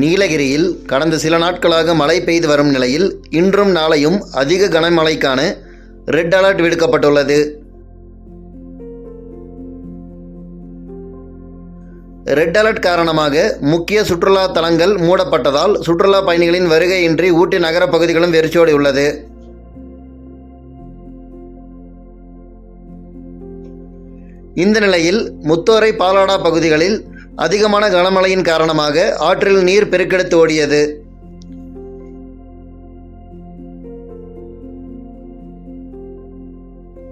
நீலகிரியில் கடந்த சில நாட்களாக மழை பெய்து வரும் நிலையில் இன்றும் நாளையும் அதிக கனமழைக்கான ரெட் அலர்ட் விடுக்கப்பட்டுள்ளது. ரெட் அலர்ட் காரணமாக முக்கிய சுற்றுலா தலங்கள் மூடப்பட்டதால் சுற்றுலா பயணிகளின் வருகையின்றி ஊட்டி நகர பகுதிகளும் வெறிச்சோடியுள்ளது இந்த நிலையில் முத்தோரை பாலாடா பகுதிகளில் அதிகமான கனமழையின் காரணமாக ஆற்றில் நீர் பெருக்கெடுத்து ஓடியது.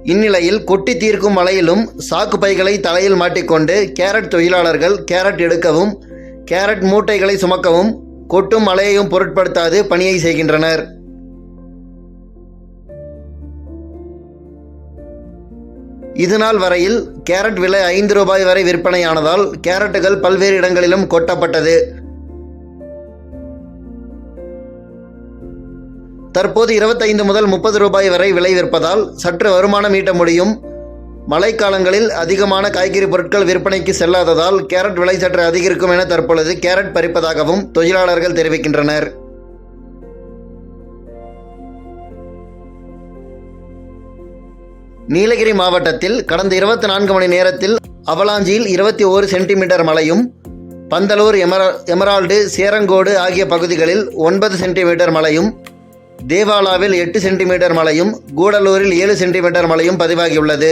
இந்நிலையில் கொட்டி தீர்க்கும் மலையிலும் சாக்கு பைகளை தலையில் மாட்டிக்கொண்டு கேரட் தொழிலாளர்கள் கேரட் எடுக்கவும் கேரட் மூட்டைகளை சுமக்கவும் கொட்டும் மலையையும் பொருட்படுத்தாது பணியை செய்கின்றனர். இதுநாள் வரையில் கேரட் விலை ஐந்து ரூபாய் வரை விற்பனையானதால் கேரட்டுகள் பல்வேறு இடங்களிலும் கொட்டப்பட்டது. தற்போது இருபத்தைந்து முதல் முப்பது ரூபாய் வரை விலை விற்பதால் சற்று வருமானம் ஈட்ட முடியும். மழைக்காலங்களில் அதிகமான காய்கறி பொருட்கள் விற்பனைக்கு செல்லாததால் கேரட் விலை சற்று அதிகரிக்கும் என தற்பொழுது கேரட் பறிப்பதாகவும் தொழிலாளர்கள் தெரிவிக்கின்றனர். நீலகிரி மாவட்டத்தில் கடந்த இருபத்தி நான்கு மணி நேரத்தில் அவலாஞ்சியில் இருபத்தி ஓரு சென்டிமீட்டர் மழையும் பந்தலூர் எமரா எமரால்டு சேரங்கோடு ஆகிய பகுதிகளில் ஒன்பது சென்டிமீட்டர் மழையும் தேவாலாவில் எட்டு சென்டிமீட்டர் மழையும் கூடலூரில் ஏழு சென்டிமீட்டர் மழையும் பதிவாகியுள்ளது.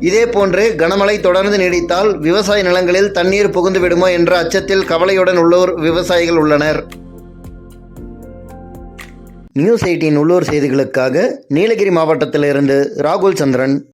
இதேபோன்று கனமழை தொடர்ந்து நீடித்தால் விவசாய நிலங்களில் தண்ணீர் புகுந்து விடுமோ என்ற அச்சத்தில் கவலையுடன் உள்ளோர் விவசாயிகள் உள்ளனர். நியூஸ் எயிட்டின் உள்ளூர் செய்திகளுக்காக நீலகிரி மாவட்டத்திலிருந்து ராகுல் சந்திரன்.